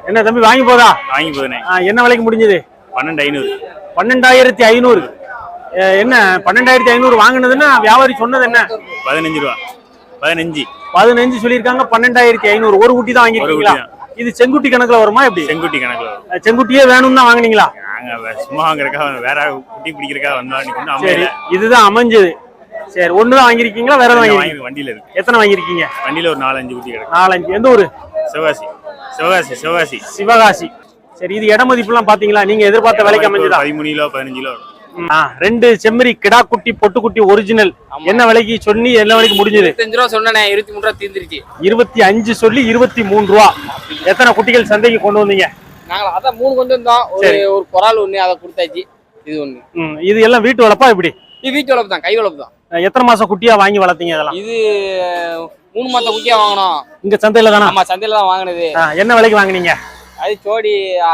என்ன தம்பி வாங்கி போதா? வாங்கி போதுனே என்ன விலைக்கு முடிஞ்சது? பன்னெண்டு ஐநூறு. பன்னெண்டாயிரத்தி ஐநூறு. என்ன பன்னெண்டாயிரத்தி ஐநூறு வாங்கினதுன்னா வியாபாரி சொன்னது என்ன? பதினஞ்சு ரூபா. பதினஞ்சு. பதினஞ்சு சொல்லியிருக்காங்க பன்னெண்டாயிரத்தி ஐநூறு. ஒரு குட்டி தான் வாங்கிருக்கீங்களா இது செங்குட்டி கணக்குல வருமா எப்படி? செங்குட்டி கணக்குல வரும். செங்குட்டியே வேணும்னு தான் வாங்குனீங்களா? நாங்க சும்மா வாங்குறக்கா வேற குட்டி பிடிக்கிறக்கா ஒன்றும் சரி இதுதான் அமைஞ்சது. சரி ஒண்ணு தான் வாங்கிருக்கீங்களா வேற வாங்கி வண்டியில இருக்கு. எத்தனை வாங்கிருக்கீங்க வண்டியில ஒரு நாலஞ்சு குட்டி கிடக்கு. நாலஞ்சு. எந்த ஊரு? சிவகாசி. சிவகாசி சிவகாசி. சிவகாசி. சரி இது இட மதிப்புலாம் பாத்தீங்களா? நீங்க எதிர்பார்த்த விலைக்கு அமைஞ்சதா? பதிமூணு கிலோ பதினஞ்சு கிலோ ரெண்டு செம்மறி கிடா குட்டி பொட்டு குட்டி ஒரிஜினல் என்ன விலைக்கு சொன்னி என்ன விலைக்கு முடிஞ்சது? இருபத்தஞ்சு ரூபா சொன்னேன் இருபத்தி மூணு ரூபா தீர்ந்துருச்சு. இருபத்தி அஞ்சு சொல்லி இருபத்தி மூணு ரூபா. எத்தனை குட்டிகள் சந்தைக்கு கொண்டு வந்தீங்க? நாங்கள் அதான் மூணு கொண்டு வந்தோம். ஒரு. ஒரு குறால் ஒண்ணு அதை கொடுத்தாச்சு. இது ஒண்ணு. ம், இது எல்லாம் வீட்டு வளர்ப்பா இப்படி இது வீட்டு வளர்ப்பு தான் கை வளர்ப்பு தான் எத்தனை மாசம் குட்டியா வாங்கி வளர்த்தீங்க இதெல்லாம்? இது மூணு மாசம் குட்டியா வாங்கினோம். இங்க சந்தையில தானா? ஆமா சந்தையில தான் வாங்கினது. என்ன விலைக்கு வாங்குனீங்க? அது ஜோடி ஆ,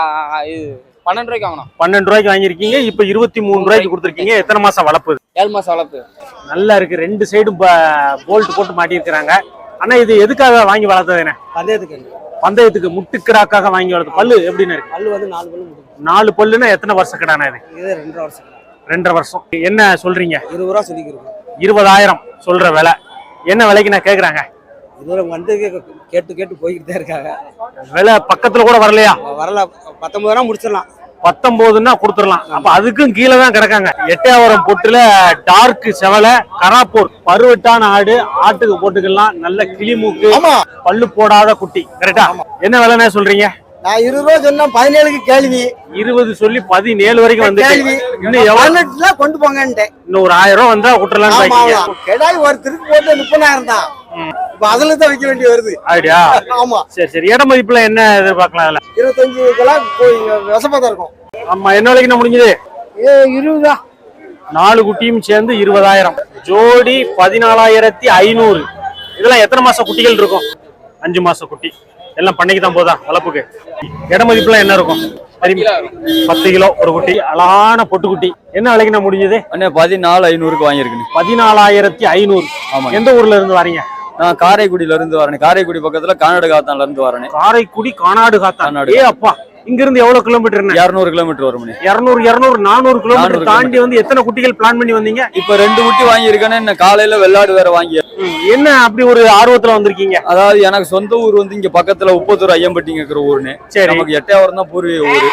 இது பன்னெண்டு ரூபாய்க்கு வாங்கினோம். பன்னெண்டு ரூபாய்க்கு வாங்கியிருக்கீங்க இப்ப இருபத்தி மூணு ரூபாய்க்கு கொடுத்துருக்கீங்க. எத்தனை மாசம் வளர்ப்பு? ஏழு மாசம் வளர்ப்பு. நல்லா இருக்கு. ரெண்டு சைடும் போல்ட் போட்டு மாட்டியிருக்கிறாங்க. ஆனா இது எதுக்காக வாங்கி வளர்த்தது என்ன? பந்தயத்துக்கு பந்தயத்துக்கு முட்டுக்கிடாக்காக வாங்கி வளர்த்து பல்லு எப்படின்னு இருக்கு? பல்லு வந்து நாலு பல்லு நாலு பல்லுன்னா எத்தனை வருஷம் கிடானா இது? இது ரெண்டரை வருஷம் ரெண்டரை வருஷம். என்ன சொல்றீங்க? இருபது ரூபா சொல்லிக்கிறோம் இருபதாயிரம் சொல்ற விலை. என்ன விலைக்கு நான் கேக்குறாங்க? இதுவரை வந்து கேட்டு கேட்டு போய்கிட்டு தான் இருக்காங்க. விலை பக்கத்துல கூட வரலையா? வரல. பத்தொன்பது ரூபா முடிச்சிடலாம். பத்தொன்பதுன்னா கொடுத்துடலாம். அப்ப அதுக்கும் கீழே தான் கிடக்காங்க. எட்டையாவரம் பொட்டுல டார்க் செவலை கராப்பூர் பருவட்டான ஆடு ஆட்டுக்கு போட்டுக்கலாம். நல்ல கிளிமூக்கு பல்லு போடாத குட்டி. கரெக்டா என்ன விலைன்னு சொல்றீங்க? நான் இருபது ரூபா சொன்னா பதினேழுக்கு கேள்வி. இருபது சொல்லி பதினேழு வரைக்கும் வந்து கேள்வி. இன்னும் எவ்வளவு? கொண்டு போங்கன்ட்டேன். இன்னும் ஒரு ஆயிரம் ரூபாய் வந்தா ஆமா கெடாய் ஒரு திருப்பி போட்டு முப்பதாயிரம் தான். இப்ப அதுல தான் வைக்க வேண்டி வருது. அப்படியா? ஆமா. சரி சரி. இட மதிப்புல என்ன எதிர்பார்க்கலாம் அதுல? இருபத்தஞ்சு கிலோ விஷமா தான் இருக்கும். ஆமா என்ன விலைக்கு முடிஞ்சது? இருபதா நாலு குட்டியும் சேர்ந்து இருபதாயிரம். ஜோடி பதினாலாயிரத்தி ஐநூறு. இதெல்லாம் எத்தனை மாசம் குட்டிகள் இருக்கும்? அஞ்சு மாசம் குட்டி. எல்லாம் பண்ணைக்கு தான் போதா வளர்ப்புக்கு இட மதிப்புலாம் என்ன இருக்கும்? பத்து கிலோ ஒரு குட்டி அழகான பொட்டு குட்டி என்ன விலைக்கு நான் முடிஞ்சது? அண்ணே பதினாலு ஐநூறுக்கு வாங்கியிருக்கேன் பதினாலாயிரத்தி ஐநூறு. ஆமாங்க எந்த ஊர்ல இருந்து வரீங்க? நான் காரைக்குடியில இருந்து வரேன் காரைக்குடி பக்கத்துல கானடகாத்தான்ல இருந்து வரேன் காரைக்குடி கானாடு காத்தான். கானாடு. ஏ அப்பா. இங்க இருந்து எவ்வளவு கிலோமீட்டர் இரநூறு கிலோமீட்டர் வரும் இருநூறு இருநூறு நானூறு கிலோமீட்டர் 400 தாண்டி வந்து எத்தனை குட்டிகள் பிளான் பண்ணி வந்தீங்க? இப்ப ரெண்டு குட்டி வாங்கியிருக்கேன்னு இன்னும் காலையில வெள்ளாடு வேற வாங்கி என்ன அப்படி ஒரு ஆர்வத்துல வந்திருக்கீங்க? அதாவது எனக்கு சொந்த ஊர் வந்து இங்க பக்கத்துல உப்பத்தூர் ஐயம்பட்டிங்கிற ஊருன்னு. சரி. நமக்கு எட்டையாவரம் தான் பூர்வீக ஊரு.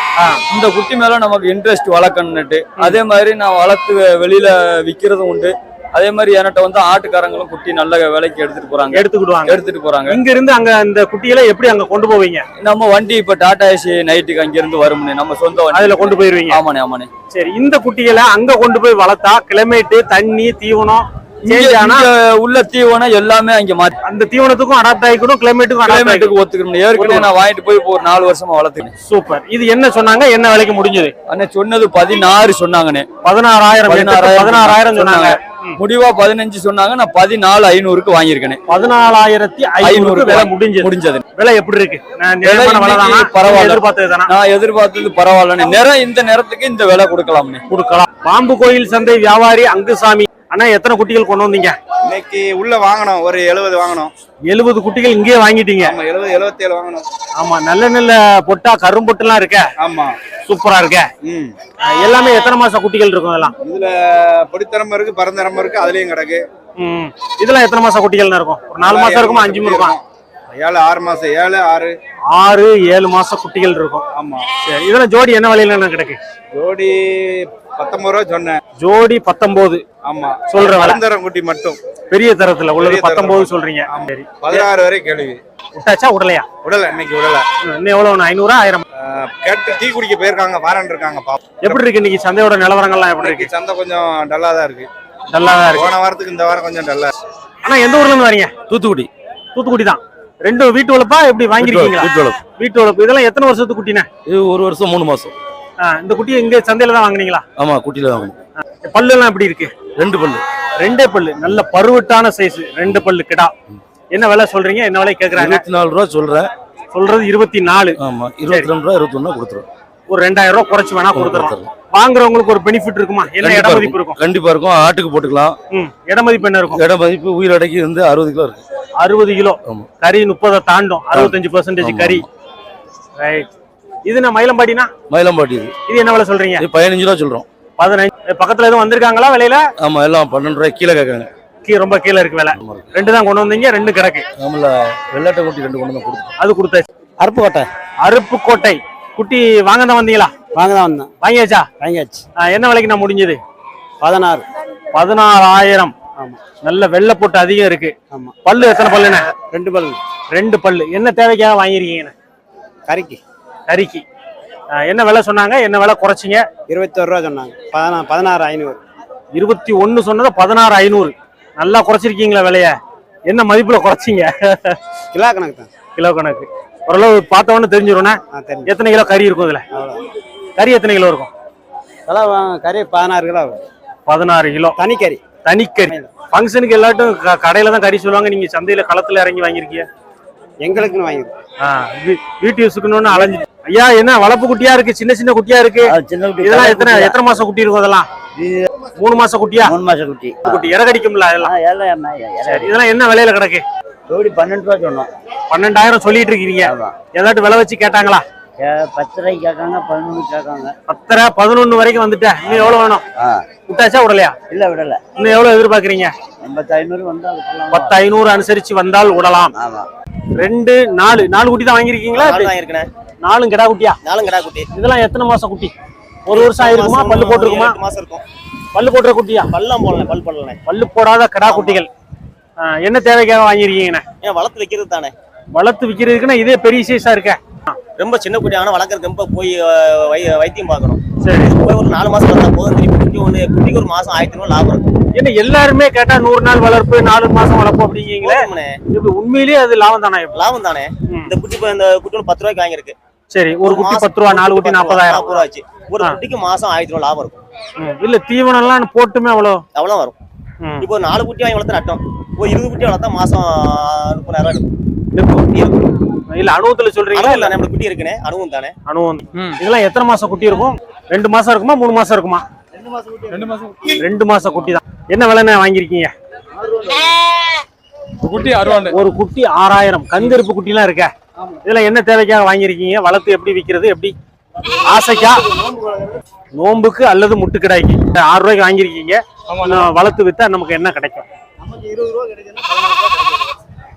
இந்த குட்டி மேல நமக்கு இன்ட்ரெஸ்ட் வளர்க்கணுன்னுட்டு அதே மாதிரி நான் வளர்த்து வெளியில விக்கிறதும் உண்டு. அதே மாதிரி என்கிட்ட வந்து ஆட்டுக்காரங்களும் குட்டி நல்ல விலைக்கு எடுத்துட்டு போறாங்க. எடுத்துக்கிடுவாங்க எடுத்துட்டு போறாங்க. இங்க இருந்து அங்க அந்த குட்டிகளை எப்படி அங்க கொண்டு போவீங்க? நம்ம வண்டி இப்ப டாடா ஏசி நைட்டுக்கு அங்க இருந்து வரும்னு நம்ம சொந்த வண்டி. அதுல கொண்டு போயிருவீங்க. ஆமாண்ணே ஆமாண்ணே. சரி இந்த குட்டிகளை அங்க கொண்டு போய் வளர்த்தா கிளைமேட் தண்ணி தீவனம் உள்ள தீவனம் எல்லாமே அங்க மாத்தி அந்த தீவனத்துக்கும் அடாப்ட் ஆகிக்கணும் கிளைமேட்டுக்கும் கிளைமேட்டுக்கு ஒத்துக்கணும். ஏற்கனவே நான் வாங்கிட்டு போய் ஒரு நாலு வருஷமா வளர்த்துக்கேன் சூப்பர். இது என்ன சொன்னாங்க? என்ன விலைக்கு முடிஞ்சது? அண்ணே சொன்னது பதினாறு சொன்னாங்கண்ணே. பதினாறாயிரம் பதினாறாயிரம் சொன்னாங்க. முடிவா பதினஞ்சு சொன்னாங்க. நான் பதினாலு ஐநூறுக்கு வாங்கியிருக்கேனே. பதினாலாயிரத்தி ஐநூறு விலை முடிஞ்சது. முடிஞ்சது. விலை எப்படி இருக்கு? பரவாயில்ல. நான் எதிர்பார்த்தது பரவாயில்லண்ணே. நிறம் இந்த நேரத்துக்கு இந்த விலை கொடுக்கலாம்னே கொடுக்கலாம். பாம்பு கோயில் சந்தை வியாபாரி அங்குசாமி. அண்ணா எத்தனை குட்டிகள் கொண்டு வந்தீங்க? இன்னைக்கு உள்ள வாங்கணும் ஒரு எழுபது வாங்கணும். எழுபது குட்டிகள் இங்கேயே வாங்கிட்டீங்க. ஆமா எழுபது எழுபத்தேழு வாங்கணும். ஆமா நல்ல நல்ல பொட்டா கரும்பொட்டுலாம் இருக்க. ஆமா. சூப்பரா இருக்க. எல்லாமே எத்தனை மாசம் குட்டிகள் இருக்கும் இதெல்லாம்? இதுல பொடித்தரம்பு இருக்கு பரந்தரம்பு இருக்கு அதுலயும் கிடக்கு. ம். இதெல்லாம் எத்தனை மாசம் குட்டிகள் இருக்கும்? ஒரு நாலு மாசம் இருக்குமா அஞ்சு இருக்கும்? ஏழு ஆறு மாசம் ஏழு ஆறு. ஆறு ஏழு மாசம் குட்டிகள் இருக்கும். ஆமா. சரி இதெல்லாம் ஜோடி என்ன விலையில கிடக்கு? ஜோடி பத்தொன்பது ரூபா சொன்னேன். ஜோடி பத்தொன்பது. ஆமா. சொல்ற விலை. பரந்தரம் குட்டி மட்டும். பெரிய தரத்துல. உள்ளது. பத்தொன்பது சொல்றீங்க. சரி. பதினாறு வரை கேள்வி. விட்டாச்சா விடலையா விடல இன்னைக்கு விடல ம், இன்னும் எவ்வளவு ஒண்ணு ஐநூறா ஆயிரம்? கேட்டு டீ குடிக்க போயிருக்காங்க வாரன் இருக்காங்க எப்படி இருக்கு இன்னைக்கு சந்தையோட நிலவரங்கள்லாம் எப்படி இருக்கு? சந்தை கொஞ்சம் டல்லா தான் இருக்கு. நல்லா தான் இருக்கு. போன வாரத்துக்கு இந்த வாரம் கொஞ்சம் டல்லா ஆனா எந்த ஊர்ல இருந்து வரீங்க? தூத்துக்குடி. தூத்துக்குடி தான். ரெண்டு வீட்டு வளப்பா எப்படி வாங்கிருக்கீங்களா வீட்டு வளர்ப்பு. வீட்டு வளர்ப்பு இதெல்லாம் எத்தனை வருஷத்துக்கு குட்டினே இது ஒரு வருஷம் மூணு மாசம். இந்த குட்டி இங்க சந்தையில தான் வாங்குனீங்களா? ஆமா குட்டியில வாங்கணும் பல்லு எல்லாம் எப்படி இருக்கு? ரெண்டு பல்லு. ரெண்டே பல்லு. நல்ல பருவட்டான சைஸ் ரெண்டு பல்லு கிடா. என்ன விலை சொல்றீங்க? என்ன விலை கேக்குறாங்க? இருபத்தி நாலு ரூபா சொல்றேன். சொல்றது இருபத்தி நாலு. ஆமா இருபத்தி ரெண்டு ரூபா இருபத்தி ஒண்ணா கொடுத்துரும். ஒரு ரெண்டாயிரம் ரூபாய் குறைச்சு வேணா கொடுத்துடலாம். வாங்குறவங்களுக்கு ஒரு பெனிஃபிட் இருக்குமா? என்ன இட மதிப்பு இருக்கும். கண்டிப்பா இருக்கும். ஆட்டுக்கு போட்டுக்கலாம். இட மதிப்பு என்ன இருக்கும்? இட மதிப்பு உயிர் அடக்கி வந்து அறுபது கிலோ இருக்கு. அறுபது கிலோ. கறி முப்பதை தாண்டும். அறுபத்தஞ்சு பெர்சன்டேஜ் கறி. ரைட் இது நான் மயிலம்பாடினா? மயிலம்பாட்டி இது என்ன விலை சொல்றீங்க? இது பதினஞ்சு ரூபா சொல்றோம். பதினஞ்சு பக்கத்துல எதுவும் வந்திருக்காங்களா விலையில? ஆமா எல்லாம் பன்னெண்டு ரூபாய் கீழே கேட்காங்க கீ ரொம்ப கீழே இருக்கு விலை. ரெண்டு தான் கொண்டு வந்தீங்க ரெண்டு கிடக்கு. நம்மள வெள்ளாட்டை குட்டி ரெண்டு கொண்டு வந்து கொடுத்தோம் அது கொடுத்தாச்சு. அருப்புக்கோட்டை அருப்புக்கோட்டை குட்டி. வாங்க தான் வந்தீங்களா? வாங்க தான் வந்தேன். வாங்கியாச்சா? வாங்கியாச்சு. ஆ, என்ன விலைக்கு நான் முடிஞ்சது? பதினாறு. பதினாறாயிரம். ஆமா. நல்ல வெள்ளை போட்டு அதிகம் இருக்கு. ஆமா. பல்லு எத்தனை பல்லுண்ணே? ரெண்டு பல் ரெண்டு பல்லு. என்ன தேவைக்காக வாங்கியிருக்கீங்கண்ணே? கறிக்கு. கறிக்கு என்ன விலை சொன்னாங்க? என்ன விலை குறைச்சிங்க? இருபத்தோரு ரூபா சொன்னாங்க. பதினா பதினாறு ஐநூறு. இருபத்தி ஒன்னு சொன்னது பதினாறு ஐநூறு. நல்லா குறைச்சிருக்கீங்களா விலைய. என்ன மதிப்புல குறைச்சிங்க? கிலோ கணக்கு தான். கிலோ கணக்கு. ஓரளவு பார்த்தவொன்னு தெரிஞ்சிரும்ண்ணே ஆ தெரிஞ்சு எத்தனை கிலோ கறி இருக்கும் இதுல? கறி எத்தனை கிலோ இருக்கும்? கிலோ கறி பதினாறு கிலோ. பதினாறு கிலோ. தனி கறி தனிக்கறி. ஃபங்க்ஷனுக்கு எல்லாட்டும் கடையில தான் கறி சொல்லுவாங்க. நீங்க சந்தையில களத்துல இறங்கி வாங்கியிருக்கீங்க. எங்களுக்குன்னு வாங்கிடும் ஆ, வீட்டு யூஸுக்குன்னு அலைஞ்சு ஐயா என்ன வளர்ப்பு குட்டியா இருக்கு? சின்ன சின்ன குட்டியா இருக்கு? இதெல்லாம் எத்தனை எத்தனை மாசம் குட்டி இருக்கும் அதெல்லாம்? மூணு மாசம் குட்டியா? மூணு மாசம் குட்டி. குட்டி. இறகடிக்கும்ல சரி இதெல்லாம் என்ன விலையில கிடக்கு? ஜோடி பன்னெண்டு ரூபா சொன்னோம். பன்னெண்டாயிரம் சொல்லிட்டு இருக்கீங்க. ஏதாட்டும் விலை வச்சு கேட்டாங்களா? பத்து ரூபாய்க்கு கேட்காங்க பதினொன்று கேட்காங்க. பத்தரை பதினொன்னு வரைக்கும் வந்துட்டேன். இன்னும் எவ்வளவு வேணும்? விட்டாச்சா விடலையா? இல்ல விடல. இன்னும் எவ்வளவு எதிர்பார்க்கறீங்க? எண்பத்தி ஐநூறு வந்து அதுக்குள்ள பத்து ஐநூறு அனுசரிச்சு வந்தால் விடலாம். ரெண்டு நாலு நாலு குட்டி தான் வாங்கியிருக்கீங்களா? வாங்கியிருக்கேன். நாலும் கிடா குட்டியா? நாலும் கிடா குட்டி. இதெல்லாம் எத்தனை மாசம் குட்டி? ஒரு வருஷம் ஆயிருக்குமா? பல்லு போட்டிருக்குமா? மாசம் இருக்கும். பல்லு போட்டுற குட்டியா? பல்லாம் போடல பல் போடல. பல்லு போடாத கிடா குட்டிகள். என்ன தேவைக்காக வாங்கியிருக்கீங்கண்ணே? ஏன் வளர்த்து வைக்கிறது தானே. வளர்த்து விற்கிறதுக்குன்னா இதே பெரிய சைஸா இருக்க. ரொம்ப சின்ன குட்டி ஆனா வளர்க்கறதுக்கு ரொம்ப போய் வைத்தியம் பார்க்கணும். சரி. போய் ஒரு நாலு மாசம் வந்தா போதும். திருப்பி குட்டி ஒண்ணு குட்டிக்கு ஒரு மாசம் ஆயிரத்தி ரூபா லாபம் இருக்கும். ஏன்னா எல்லாருமே கேட்டா நூறு நாள் வளர்ப்பு நாலு மாசம் வளர்ப்பு அப்படிங்கீங்களே? போதும்ண்ணே. இப்ப உண்மையிலேயே அது லாபம் தானே லாபம் தானே. இந்த குட்டி இந்த குட்டி ஒண்ணு பத்து ரூபாய்க்கு வாங்கியிருக்கு. சரி ஒரு குட்டி மாசம் பத்து ரூபா நாலு குட்டி நாற்பதாயிரம். நாற்பது ரூபா ஆச்சு. ஒரு. குட்டிக்கு மாசம் ஆயிரத்தி ரூபா லாபம் இருக்கும். இல்ல தீவனம் எல்லாம் போட்டுமே அவ்வளோ. அவ்வளவு வரும். இப்போ ஒரு நாலு குட்டி வாங்கி வளர்த்தா நட்டம். ஒரு இருபது குட்டி வளர்த்தா மாசம் முப்பதாயிரம் ரூபாய் இருக்கும் இல்ல அனுபவத்துல சொல்றீங்களா? இல்ல. நம்மளுக்கு குட்டி இருக்குனே அனுபவம் தானே. அனுபவம் இதெல்லாம் எத்தனை மாசம் குட்டி இருக்கும்? ரெண்டு மாசம் இருக்குமா மூணு மாசம் இருக்குமா? ரெண்டு மாசம் குட்டி. தான். என்ன விலைண்ணே வாங்கியிருக்கீங்க? குட்டி அறுவாண்டு ஒரு குட்டி ஆறாயிரம். கங்கருப்பு குட்டிலாம் இருக்க. இதெல்லாம் என்ன தேவைக்காக வாங்கியிருக்கீங்க? வளர்த்து எப்படி விற்கிறது? எப்படி? ஆசைக்கா? நோம்புக்கு அல்லது முட்டுக்கடாய்க்கு ஆறு ரூபாய்க்கு வாங்கியிருக்கீங்க. நான் வளர்த்து வித்தா நமக்கு என்ன கிடைக்கும்?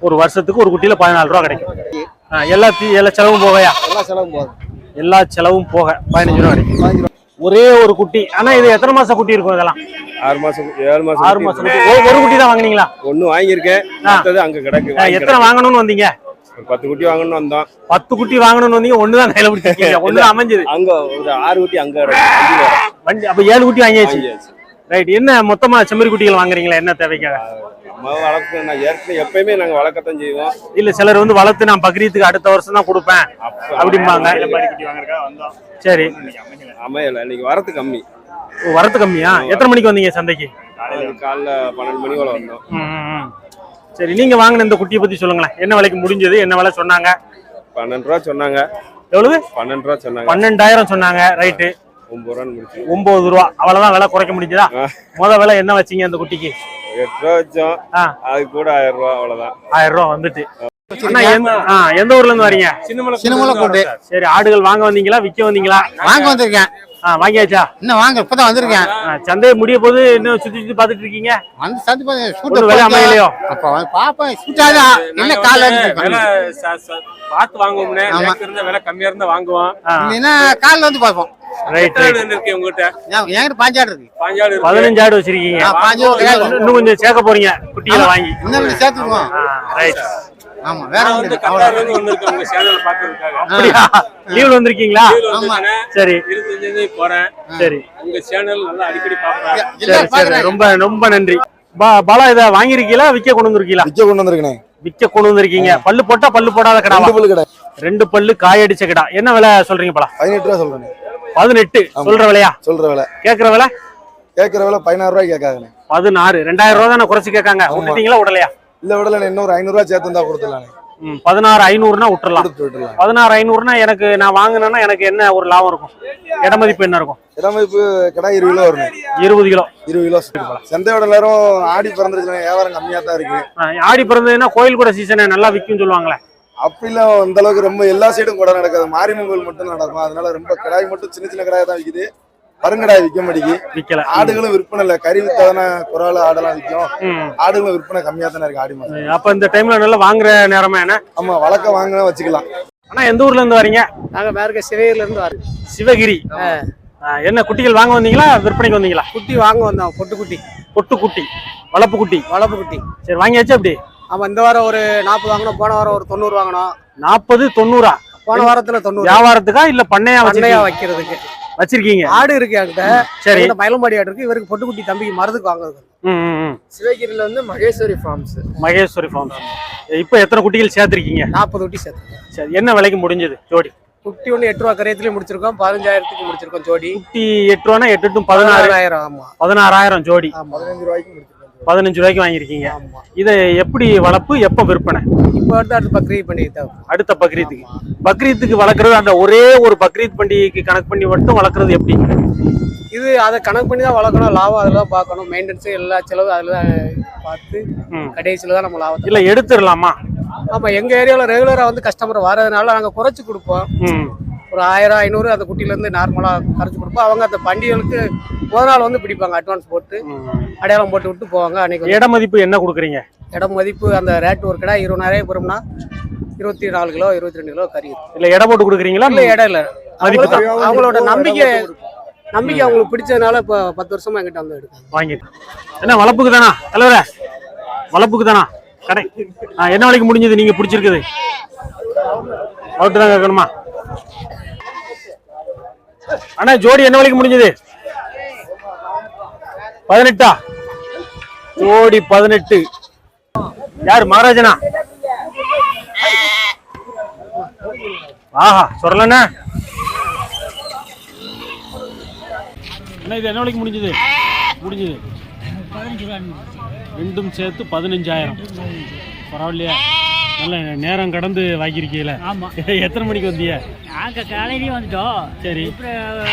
ஒரு வருஷத்துக்கு ஒரு குட்டியில பதினாலு ரூபா கிடைக்கும். எல்லா எல்லா செலவும் போகையா? எல்லா செலவும் போதும் எல்லா செலவும் போக. பதினஞ்சு ரூபா கிடைக்கும் ஒரே ஒரு குட்டி. ஆனா இது எத்தனை மாசம் குட்டி இருக்கும் இதெல்லாம்? ஆறு மாசம் ஏழு மாசம் ஆறு மாசம். ஒரு- ஒரு குட்டி தான் வாங்குனீங்களா? ஒண்ணு வாங்கியிருக்கேன். அங்க கிடக்கு. ஆ, எத்தனை வாங்கணும்னு வந்தீங்க? பத்து குட்டி வாங்கணும்னு வந்தோம் பத்து குட்டி வாங்கணும்னு வந்தீங்க ஒண்ணுதான் கையில பிடிச்சிருக்கீங்க. ஒண்ணு அமைஞ்சது. அங்க ஒரு ஆறு குட்டி அங்க. வண்டி அப்ப ஏழு குட்டி வாங்கியாச்சு. ரைட் என்ன மொத்தமா செம்மறி குட்டிகள் வாங்குறீங்களா? என்ன தேவைக்காக? நம்ம வளர்க்க நான் ஏற்கனவே எப்பயுமே நாங்க வளர்க்கத்தான் செய்வோம். இல்ல சிலர் வந்து வளர்த்து நான் பக்ரீத்துக்கு அடுத்த வருஷம் தான் கொடுப்பேன். அப்ப அப்படிம்பாங்க. சரி. அமையல. இன்னைக்கு வரத்து கம்மி. வரத்து கம்மியா? எத்தனை மணிக்கு வந்தீங்க சந்தைக்கு? காலையில காலைல பன்னெண்டு மணி போல வந்தோம். சரி நீங்க வாங்கின இந்த குட்டியை பத்தி சொல்லுங்களேன். என்ன விலைக்கு முடிஞ்சது என்ன விலை சொன்னாங்க? பன்னெண்டு ரூபா சொன்னாங்க. எவ்வளவு? பன்னெண்டு ரூபா சொன்னாங்க. பன்னெண்டாயிரம் சொன்னாங்க ரைட்டு ஒன்பது ரூபான்னு முடிச்சு. ஒன்பது ரூபா. அவ்வளவுதான் விலை குறைக்க முடிஞ்சதா. முத விலை என்ன வச்சீங்க அந்த குட்டிக்கு? எட்டு ரூபா வச்சோம். ஆ. அது கூட ஆயிரம் ரூபா அவ்வளவுதான். ஆயிரம் ரூபா வந்துட்டு. அண்ணா எந்த ஊர்ல இருந்து வரீங்க? சின்னமலை கூட்டு சரி ஆடுகள் வாங்க வந்தீங்களா விற்க வந்தீங்களா? வாங்க வந்திருக்கேன். வாங்கியாச்சா? இன்னும் வாங்க இப்பதான் வந்திருக்கேன். ஆ, சந்தை முடிய போது இன்னும் சுத்தி சுத்தி பாத்துட்டு இருக்கீங்க? வந்து சந்தி ஒரு விலை அமையலையோ? அப்ப பாப்பேன் சூட்டாதா? என்ன கால பார்த்து வாங்குவோம்னே. இருந்த விலை கம்மியா இருந்தா வாங்குவோம். என்ன காலில் வந்து பார்ப்போம். ரைட் இருக்கு உங்ககிட்ட? ஏன் என்கிட்ட பாஞ்சாடு இருக்கு. பாஞ்சாடு இருக்கு. பதினஞ்சு ஆடு வச்சிருக்கீங்க. ஆ, பாஞ்சு ஒரு இன்னும் கொஞ்சம் சேர்க்க போறீங்க குட்டிகளை வாங்கி. இன்னும் கொஞ்சம் சேர்த்துக்குவோம். ரைட் ஆமா வேற வந்து உங்க சேனல் பாக்குறதுக்காக அப்படியா? லீவ்ல வந்திருக்கீங்களா? ஆமா. சரி. போறேன். சரி. உங்க சேனல் நல்லா அடிக்கடி சரி பாக்குறேன். ரொம்ப ரொம்ப நன்றி. பா- பாலா இத வாங்கிருக்கீங்களா விக்க கொண்டு வந்திருக்கீங்களா? விக்க கொண்டு வந்திருக்கேன். விக்க கொண்டு வந்திருக்கீங்க. பல்லு போட்டா பல்லு போடாத ரெண்டு பல்லு கடை. ரெண்டு பல்லு காயடிச்ச கிடா. என்ன விலை சொல்றீங்க பலா? பதினெட்டு ரூபா சொல்றேன். பதினெட்டு. சொல்ற விலையா? சொல்ற விலை. கேக்குற விலை? கேட்கற விலை பதினாறு ரூபாய் கேட்காங்கண்ணே பதினாறு. ரெண்டாயிரம் ரூபா தானே குறைச்சு கேட்காங்க. ஆமா. விட்டுட்டீங்களா விடலையா இல்ல விடல இன்னொரு ஐநூறு ரூபாய் சேர்த்து இருந்தா கொடுத்துடலானே. ம், பதினாறு ஐநூறுனா விட்டுறலாம். விட்டுலாம் பதினாறு ஐநூறுனா எனக்கு நான் வாங்கினேன்னா எனக்கு என்ன ஒரு லாபம் இருக்கும்? இட மதிப்பு என்ன இருக்கும்? இடமைப்பு கடை இருபது கிலோ வரும். இருபது கிலோ. இருபது கிலோ சந்தையோட நேரம் ஆடி பிறந்துருச்சு வியாபாரம் கம்மியா தான் இருக்கு. ஆடி பிறந்ததுன்னா கோயில் கூட சீசனை நல்லா விற்கும் சொல்லுவாங்களே. அப்படிலாம் அந்த அளவுக்கு ரொம்ப எல்லா சைடும் கூட நடக்காது. மாரிமங்கல் மட்டும் நடக்கும். அதனால ரொம்ப கிடாய் மட்டும் சின்ன சின்ன கிடாய் தான் விக்குது. பருங்கடாய் விற்க மாட்டேங்கி. விக்கல. ஆடுகளும் விற்பனை இல்லை. கறி வித்தாதானே குறால் ஆடெல்லாம் விற்கும். ஆடுகளும் விற்பனை கம்மியா தானே இருக்கு ஆடி மாசம். அப்ப இந்த டைம்ல நல்லா வாங்குற நேரமா என்ன? ஆமா வழக்க வாங்கினா வச்சுக்கலாம். ஆனா எந்த ஊர்ல இருந்து வரீங்க? நாங்க மேற்க சிவையில இருந்து வரோம். சிவகிரி. ஆ, என்ன குட்டிகள் வாங்க வந்தீங்களா? விற்பனைக்கு வந்தீங்களா? குட்டி வாங்க வந்தோம் பொட்டு குட்டி பொட்டு குட்டி வளப்பு குட்டி வளர்ப்பு குட்டி சரி வாங்கியாச்சா அப்படி ஆமா இந்த வாரம் ஒரு நாற்பது வாங்கினோம் போன வாரம் ஒரு தொண்ணூறு வாங்கினோம். நாற்பது தொண்ணூறா? போன வாரத்துல தொண்ணூறு. வியாபாரத்துக்கா இல்ல பண்ணையா பண்ணையா வைக்கிறதுக்கு. வச்சிருக்கீங்க. ஆடு இருக்கு என்கிட்ட. சரி. மயிலம்பாடி ஆடு இருக்கு. இவருக்கு பொட்டு குட்டி தம்பிக்கு மருந்துக்கு வாங்குறது. சிவகிரியில வந்து மகேஸ்வரி ஃபார்ம்ஸ் மகேஸ்வரி ஃபார்ம்ஸ் இப்போ எத்தனை குட்டிகள் சேர்த்திருக்கீங்க? நாற்பது குட்டி சேர்த்து சரி என்ன விலைக்கு முடிஞ்சது ஜோடி? குட்டி ஒன்று எட்டு ரூபா கரையத்துலயும் முடிச்சிருக்கோம். பதினஞ்சாயிரத்துக்கு முடிச்சிருக்கோம் ஜோடி. குட்டி எட்டு ரூபானா எட்டு பதினாறாயிரம் ஆமா. பதினாறாயிரம் ஜோடி. பதினஞ்சு ரூபாய்க்கு முடிச்சிருக்கோம். பதினஞ்சு ரூபாய்க்கு வாங்கியிருக்கீங்க. இதை எப்படி வளர்ப்பு எப்போ விற்பனை? இப்போ வந்து அடுத்து பக்ரீத் தான். அடுத்த பக்ரீத்துக்கு. பக்ரீத்துக்கு வளர்க்குறது அந்த ஒரே ஒரு பக்ரீத் பண்டிகைக்கு கணக்கு பண்ணி மட்டும் வளர்க்குறது எப்படி? இது அதை கணக்கு பண்ணி தான் வளர்க்கணும். லாபம் அதில் தான் பார்க்கணும். மெயின்டெனன்ஸ் எல்லா செலவு அதில் தான் பார்த்து. கடைசியில் தான் நம்ம லாபத்தை இல்ல எடுத்துடலாமா? ஆமா எங்க ஏரியாவில் ரெகுலராக வந்து கஸ்டமர் வரதுனால நாங்கள் குறைச்சி கொடுப்போம். ஒரு ஆயிரம் ஐநூறு அந்த குட்டிலேருந்து நார்மலாக குறைச்சி கொடுப்போம். அவங்க அந்த பண்டிகைகளுக்கு முதல் நாள் வந்து பிடிப்பாங்க அட்வான்ஸ் போட்டு. அடையாளம் போட்டு விட்டு போவாங்க. அன்னைக்கு இட மதிப்பு என்ன கொடுக்குறீங்க? இடம் மதிப்பு அந்த ரேட் ஒரு கடை இருபதாயிரம் போகிறோம்னா இருபத்தி நாலு கிலோ இருபத்தி ரெண்டு கிலோ கறி. இல்ல எடை போட்டு கொடுக்குறீங்களா? இல்ல இடம் இல்லை. அவங்களோட நம்பிக்கை நம்பிக்கை அவங்களுக்கு பிடிச்சதுனால இப்போ பத்து வருஷமா எங்கிட்ட வந்து எடுக்காங்க வாங்கிட்டு. என்ன வளர்ப்புக்கு தானா? தலைவரே வளர்ப்புக்கு தானா? கடை. என்ன விலைக்கு முடிஞ்சது? நீங்க பிடிச்சிருக்குது. அவுட்டு தான் கேட்கணுமா? அண்ணா ஜோடி என்ன விலைக்கு முடிஞ்சது? பதினெட்டா? ஜோடி பதினெட்டு. யாரு மகாராஜனா? ஆஹா சொல்லலண்ணா. அண்ணா இது என்ன விலைக்கு முடிஞ்சது? முடிஞ்சது. ரெண்டும் சேர்த்து பதினஞ்சாயிரம். பரவாயில்லையா? நல்ல நேரம் கடந்து வாங்கியிருக்கீங்களே. எத்தனை மணிக்கு வந்தீங்க? நாங்க காலையிலேயே வந்துட்டோம். சரி. அப்புறம் ஒரு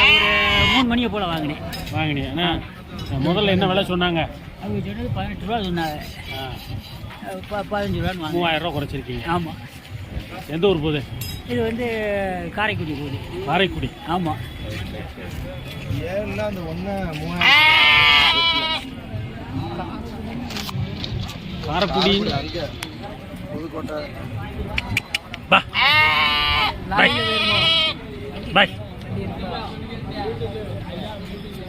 மூணு மணியை போல வாங்கினேன். வாங்கினீங்க அண்ணா, முதல்ல என்ன விலை சொன்னாங்க? அவங்க சொன்னது பதினெட்டு ரூபா சொன்னாங்க. ப- பதினஞ்சு ரூபான்னு வாங்கினேன். மூவாயிரம் ரூபா குறைச்சிருக்கீங்க. ஆமா. எந்த ஊர் போகுது? இது வந்து காரைக்குடி போகுது. காரைக்குடி. ஆமா. ஏன்னா அந்த ஒன்று காரைக்குடி அங்கே Bye. Bye.